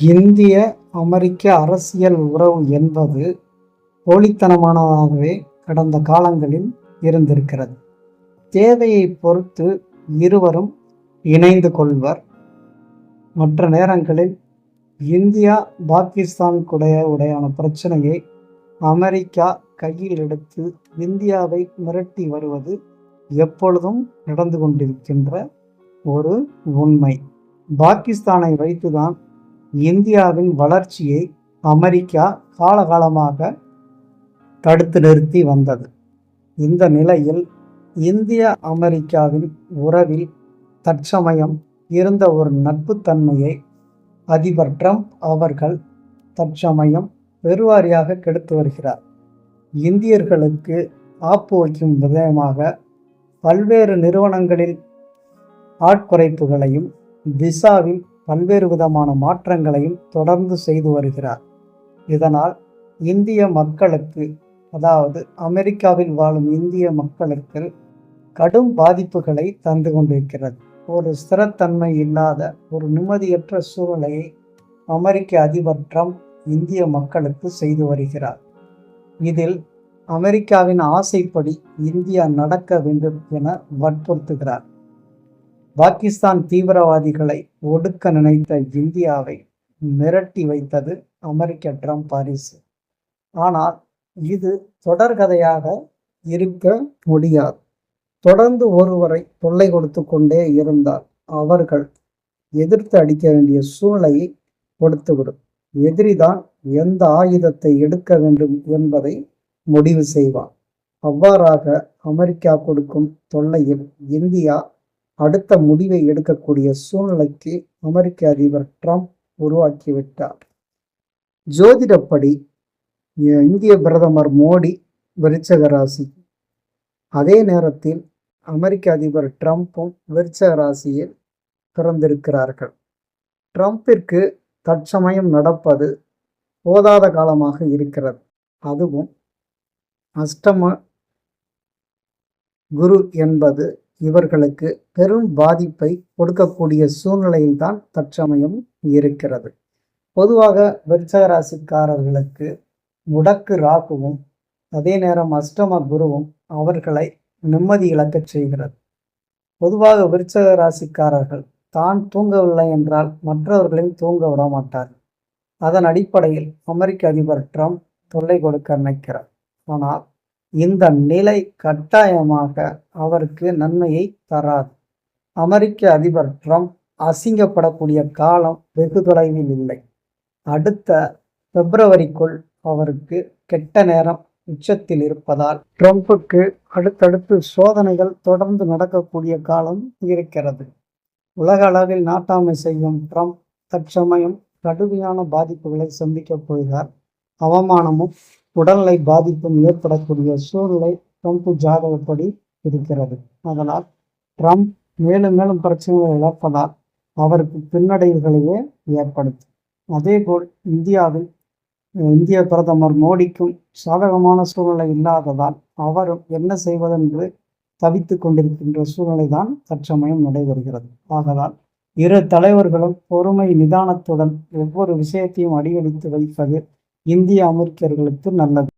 இந்திய அமெரிக்க அரசியல் உறவு என்பது போலித்தனமானதாகவே கடந்த காலங்களில் இருந்திருக்கிறது. தேவையை பொறுத்து இருவரும் இணைந்து கொள்வர். மற்ற நேரங்களில் இந்தியா பாகிஸ்தான் கூட உடையான பிரச்சனையை அமெரிக்கா கையில் எடுத்து இந்தியாவை மிரட்டி வருவது எப்பொழுதும் நடந்து கொண்டிருக்கின்ற ஒரு உண்மை. பாகிஸ்தானை வைத்துதான் இந்தியாவின் வளர்ச்சியை அமெரிக்கா காலகாலமாக தடுத்து நிறுத்தி வந்தது. இந்த நிலையில் இந்திய அமெரிக்காவின் உறவில் தற்சமயம் இருந்த ஒரு நட்புத்தன்மையை அதிபர் ட்ரம்ப் அவர்கள் தற்சமயம் பெருவாரியாக கெடுத்து வருகிறார். இந்தியர்களுக்கு ஆப்பு வைக்கும் விதமாக பல்வேறு நிறுவனங்களில் ஆட்குறைப்புகளையும் விசாவில் பல்வேறு விதமான மாற்றங்களையும் தொடர்ந்து செய்து வருகிறார். இதனால் இந்திய மக்களுக்கு அதாவது அமெரிக்காவில் வாழும் இந்திய மக்களுக்கு கடும் பாதிப்புகளை தந்து கொண்டிருக்கிறது. ஒரு ஸ்திரத்தன்மை இல்லாத ஒரு நிம்மதியற்ற சூழ்நிலையை அமெரிக்க அதிபர் ட்ரம்ப் இந்திய மக்களுக்கு செய்து வருகிறார். இதில் அமெரிக்காவின் ஆசைப்படி இந்தியா நடக்க வேண்டும் என வற்புறுத்துகிறார். பாகிஸ்தான் தீவிரவாதிகளை ஒடுக்க நினைத்த இந்தியாவை மிரட்டி வைத்தது அமெரிக்க ட்ரம்ப் பாரிசு. ஆனால் இது தொடர்கதையாக இருக்க முடியாது. தொடர்ந்து ஒருவரை தொல்லை கொடுத்து கொண்டே இருந்தால் அவர்கள் எதிர்த்து அடிக்க வேண்டிய சூழலை கொடுத்துவிடும். எதிரிதான் எந்த ஆயுதத்தை எடுக்க வேண்டும் என்பதை முடிவு செய்வார் அவ்வாறாக அமெரிக்கா கொடுக்கும் தொல்லையில் இந்தியா அடுத்த முடிவை எடுக்கக்கூடிய சூழ்நிலைக்கு அமெரிக்க அதிபர் ட்ரம்ப் உருவாக்கிவிட்டார். ஜோதிடப்படி இந்திய பிரதமர் மோடி விருச்சக ராசி. அதே நேரத்தில் அமெரிக்க அதிபர் ட்ரம்ப்பும் விருச்சக ராசியில் பிறந்திருக்கிறார்கள். ட்ரம்பிற்கு தற்சமயம் நடப்பது போதாத காலமாக இருக்கிறது. அதுவும் அஷ்டம குரு என்பது இவர்களுக்கு பெரும் பாதிப்பை கொடுக்கக்கூடிய சூழ்நிலையில்தான் தற்சமயம் இருக்கிறது. பொதுவாக விருச்சகராசிக்காரர்களுக்கு முடக்கு ராகுவும் அதே நேரம் அஷ்டம குருவும் அவர்களை நிம்மதி இழக்கச் செய்கிறது. பொதுவாக விருச்சக ராசிக்காரர்கள் தான் தூங்கவில்லை என்றால் மற்றவர்களையும் தூங்க விட மாட்டார் அதன் அடிப்படையில் அமெரிக்க அதிபர் ட்ரம்ப் தொல்லை கொடுக்க நினைக்கிறார். ஆனால் இந்த நிலை கட்டாயமாக அவருக்கு நன்மையை தராது. அமெரிக்க அதிபர் ட்ரம்ப் அசிங்கப்படக்கூடிய காலம் வெகு தொலைவில் இல்லை. அடுத்த பிப்ரவரிக்குள் அவருக்கு கெட்ட நேரம் உச்சத்தில் இருப்பதால் ட்ரம்ப்புக்கு அடுத்தடுத்து சோதனைகள் தொடர்ந்து நடக்கக்கூடிய காலம் இருக்கிறது. உலக அளவில் நாட்டாமை செய்யும் ட்ரம்ப் தற்சமயம் கடுமையான பாதிப்புகளை சந்திக்கப் போகிறார். அவமானமும் உடல்நிலை பாதிப்பும் ஏற்படக்கூடிய சூழ்நிலை ட்ரம்ப் ஜாதகப்படி இருக்கிறது. அதனால் ட்ரம்ப் மேலும் மேலும் பிரச்சனைகளை இழப்பதால் அவருக்கு பின்னடைவுகளையே ஏற்படுத்தும். அதேபோல் இந்தியாவில் இந்திய பிரதமர் மோடிக்கும் சாதகமான சூழ்நிலை இல்லாததால் அவரும் என்ன செய்வதென்று தவித்து கொண்டிருக்கின்ற சூழ்நிலை தான் தற்சமயம் நடைபெறுகிறது. ஆகதால் இரு தலைவர்களும் பொறுமை நிதானத்துடன் ஒவ்வொரு விஷயத்தையும் அடியெடுத்து வைப்பது இந்திய அமெரிக்கர்களுக்கு நல்லது.